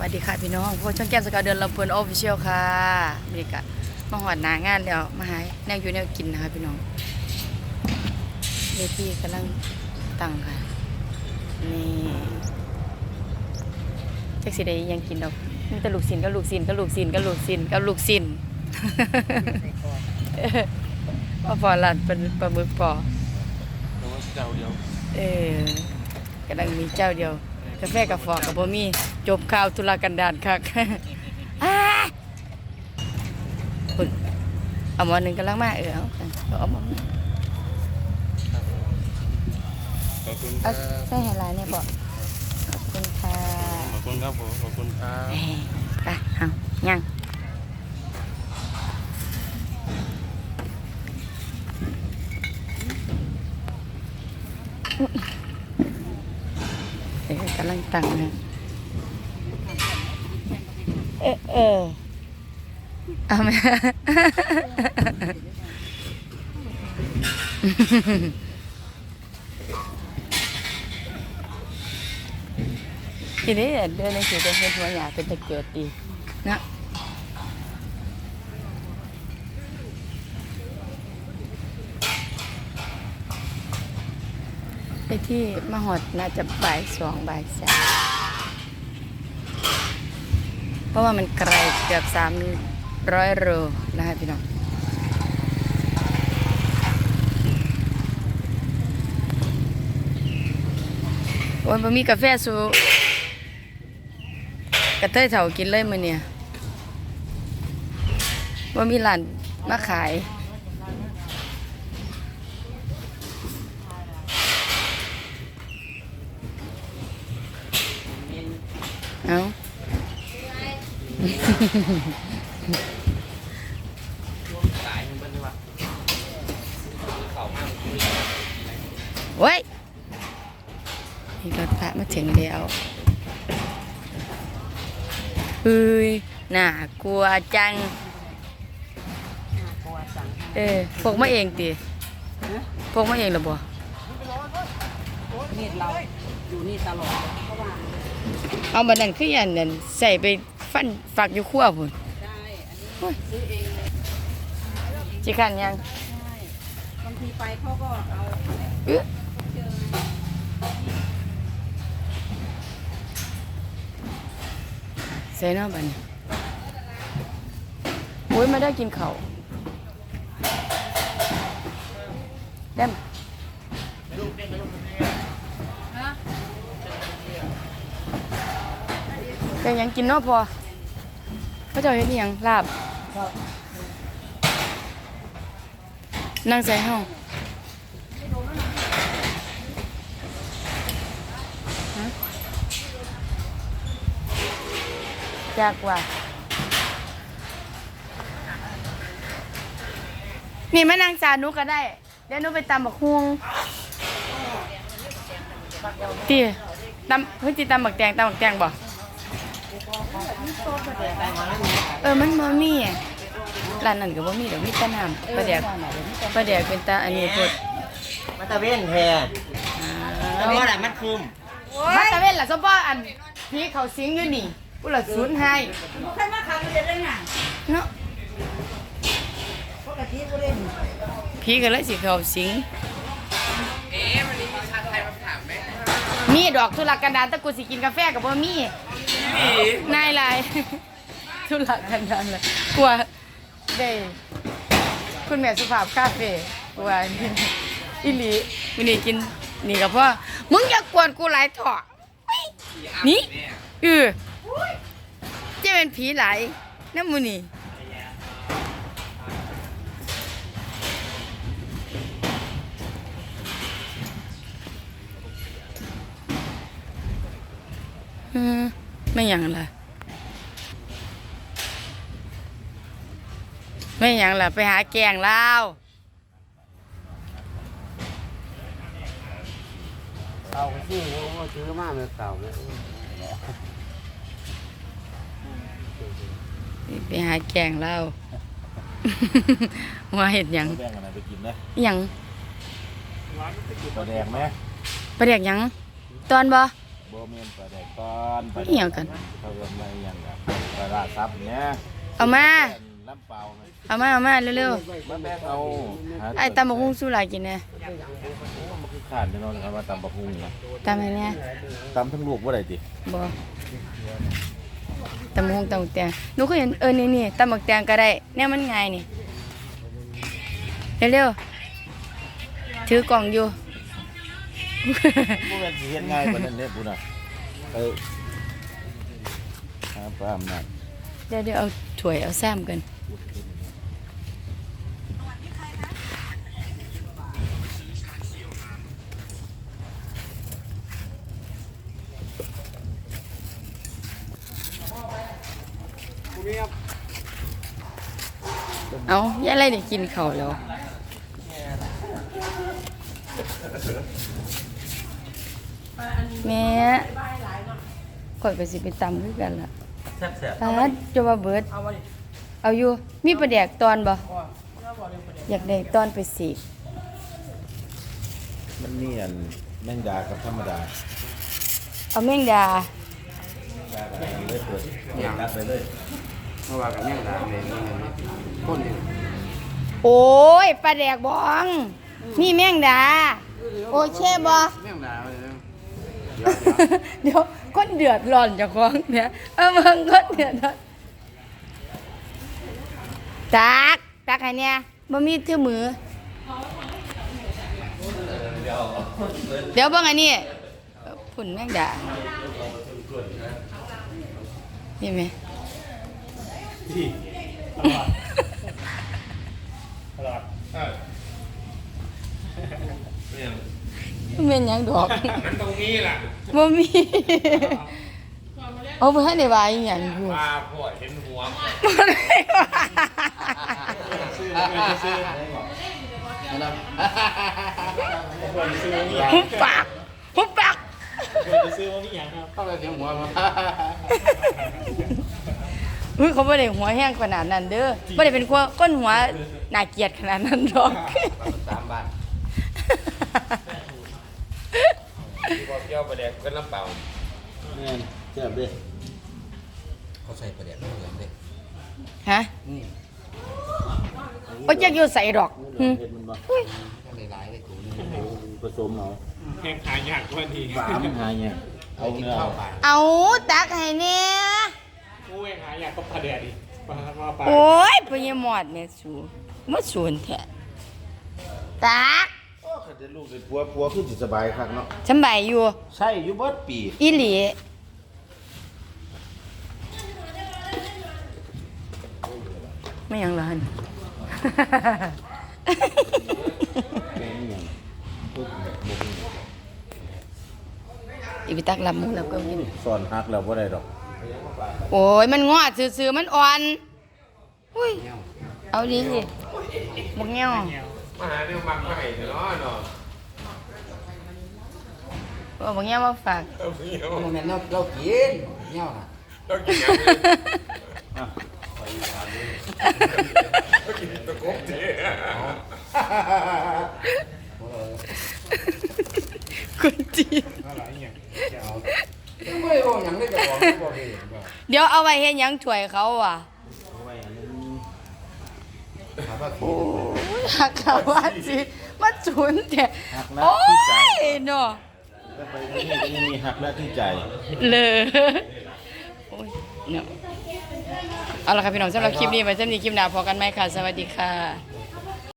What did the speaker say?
วัสดีค่ะพี่น้องพวกช่องแก้มสกาวเดินลำเพลินออฟฟิเชียลค่ะบริกะมาหอดหนางานแล้วมาหาแนวอยู่แนวกินนะคะพี่น้องเวทีกำลังตั้งค่ะนี่แจ็คสีได้ยังกินดอกมีแต่ลูกสินก็ลูกสินก็ลูกสินก็ลูกสินก็ลูกสินว่าพอหลานเป็นปลาหมึกปอแต่ว่าเจ้าเดียวเออกำลังมีเจ้าเดียว กาแฟกับฟอกกับบ่มีจบข่าวธุรกันดารคักอ้าพุ่นเอาหมอหนึ่งกำลังมาเออเอาเอาหมอหนึ่งขอบคุณคเอารับใส่ไฮไลท์เนี่ยบอกขอบคุณค่ะขอบคุณครับผมขอบคุณครับเอ้ยไปเอายังเออ กำลังตั้งนะเออเออเอาไหมทีนี้เดินในสือเป็นหัวหยาเป็นตะเกียบตีนะ ไปที่มหอดน่าจะบ่ายสองบ่ายสามเพราะว่ามันไกลเกือบสามร้อยโลนะคะพี่น้องโอ้ยบ่มีกาแฟสูกระเทยเถากินเลยมื้อเนี่ยบ่มีร้านมาขาย เอาโอ้ยนี่รถพระมาถึงแล้วเฮ้ยน่ากลัวจัง เออพกมาเองติพกมาเองเหรอบ่นี่เราอยู่นี่ตลอด เพราะว่าเอาบันนั้นคืออันนั้นใส่ไปฟันฝักอยู่ขั้วพุ่นได้อันนี้ซื้อเองเลยจิคันยังได้บางทีไปเขาก็เอาเอ๊ะเจอใส่เนาะบัดนี้โอ้ยมาได้กินข้าวเด้ม เป็นหยังกินเนาะพอเขาเจะเห็นอิหยังลาบนั่งใส่ห้องฮะยากว่า นี่มานั่งจานนุก็ได้ เดี๋ยวหนุไปตำบักฮวงตีตำเฮ้ยตีตำบักแตงตำบักแตงบ่ เออมันบ่มีอะร้านนั้นก็บ่มีเดี๋ยวมีแต่น้ำปลาแดกปลาแดกเป็นตาอันนี้พดมาตะเว้นแทนแล้วก็อะไรมันคุมมาตะเว้นล่ะสมบ่อันพี่เขาสิงอยู่นี่ผู้ละศูนย์ให้ใครมาขับเรือได้ไงเนาะปกติก็เล่นพี่ก็เลยสิเขาสิง มีดอกทุลักกันดารแตะกูสิกินกาแฟกับบ่มีนายหลายทุลักกันดารเลยกลัวได้คุณแม่สุภาพคาเฟ่กลัวอีหลีมื้อนี้กินนี่ก็เพราะมึงอย่ากวนกูหลายเถอะนี่เออจะเป็นผีหลายน้ำมื้อนี้ อืม ไม่หยังล่ะไม่หยังล่ะ ไปหาแกงลาวเต่าที่เขาซื้อมาเมื่อเต่าเนี่ยไปหาแกงลาวว่าเห็ดหยังแบ่งอะไรไปกินนะหยังปลาแดงไหมประเด็กหยัง ตอนบ่โบเมนปลาแดกตอนปลาเหี่ยวกัน เขาเรียกอะไรอย่างกับปลาลาซับเนี่ยเอามา ลำเปล่าไหมเอามาเอามาเร็วมันแม่เอาหาๆไอ้ตำบักหุ่งสู้หลายกินแน่มันคือขาดแน่นอนนะครับว่าตำบักหุ่งนะตำให้แน่ตำทั้งลูกว่าไรติบ่ตำบักหุ่งตำบักแตงหนูก็เห็นเออนี่นี่ตำบักแตงก็ได้แนวมันง่ายนี่เร็วๆถือกล่องอยู่ พวกมันสิเห็นง่ายกว่านั้นเนี่ยบุญอะเออหาปลาอำนาจเดี๋ยวเดี๋ยวเอาถ้วยเอาแซมกันเอาย่าอะไรเนี่ยกินเขาวแล้ว แม่ก่อยไปสิไปตำด้วยกันล่ะแซ่บปาดจะมาเบิดเอาอยู่ มีประแดกตอนบ่อยากได้ตอนไปสีกมันมีอันแมงดากับธรรมดาเอาแมงดาดากับอันเลยเปิดเปิดนัดไปเลยเมื่อวานกับแม่งดาเลยนี่ไงต้นนี่โอ้ยปลาแดกบอง นี่แมงดา โอ้ยแช่บ่แม่งดาเลยนะ เดี๋ยวคนเดือดร้อนเจะของเนี่ยเอาเบิ่งคนเดือดร้อนตักตักให้เนี่ยบ่มีเทื่อมือ เดี๋ยวเบิ่งอันนี้ผุ่นแม่งด่านี่ไหมมันเป็น หยังดอกมันตรงนี้แหละบ่มีเอาบ่ทันได้ว่าอีหยังอยู่ปลาพวดเห็นหัวบ่ได้ว่าหุบปากหุบปากเข้าไปเสียงหัวมาอุ้ยเขาบ่ได้หัวแห้งขนาดนั้นเด้อบ่ได้เป็นคนก้นหัวน่าเกลียดขนาดนั้นดอกสามบา ทพอเกี่ยวประเด็กเป็นลำเปล่าแม่นแซ่บเด้เขาใส่ประเด็กเหลืองเลยฮะบ่จักอยู่ใส่ดอกหึเห็ดมันบ่ก็เลยหลายเลยกูนี่ผสมเอาแห้งขายยากกว่านี้ฝามหาเนี่ยเอากินเนื้อข้าเอาวปลาเอาตักให้แน่กูแห้งขายยากก็ประเด็กดิปลาว่าปลาโอ้ยพญามอดแม่สูมาสูนแท้ตักโอ้คัน ได้ลูกได้ผัวผัวคือสิสบายคักเนาะสำบายอยู่ ใช่อยู่เบิดปี อีหลีไม่ยังเหรอฮันแม่นหยังปุ๊บบ่มีอีพิตักลำมูแล้วก็กินสอนฮักแล้วบ่ได้ดอก โอ้ยมันงอดซื่อๆมันอ่อน อุ้ย เอาดีสิบกเงี้ยว มาหาเนี่ยมักมาให้เนาะเนาะเอาบกเงี้ยวมาฝากเอาเงี้ยมันเราเรากินเงี้ยน่ะเรากินยังอะเรากินตะกบเจ้คุณจีนไม่รู้ยังได้จะบอกไม่บอกเลยเดี๋ยวเอาไว้เห็นยังถวยเขาอะ ถามว่าโอ้ยหักขาว่าสิมาจุนแต่หักหน้าโอ้ที่ใจยเนาะแล้วไปนี่นี่นี่หักหน้าที่ใจ เลยโอ้ยเนาะเอาละครับพี่น้องสำหรับคลิปนี้ไว้สำหรับคลิปหน้าพอกันไหมค่ะ สวัสดีค่ะ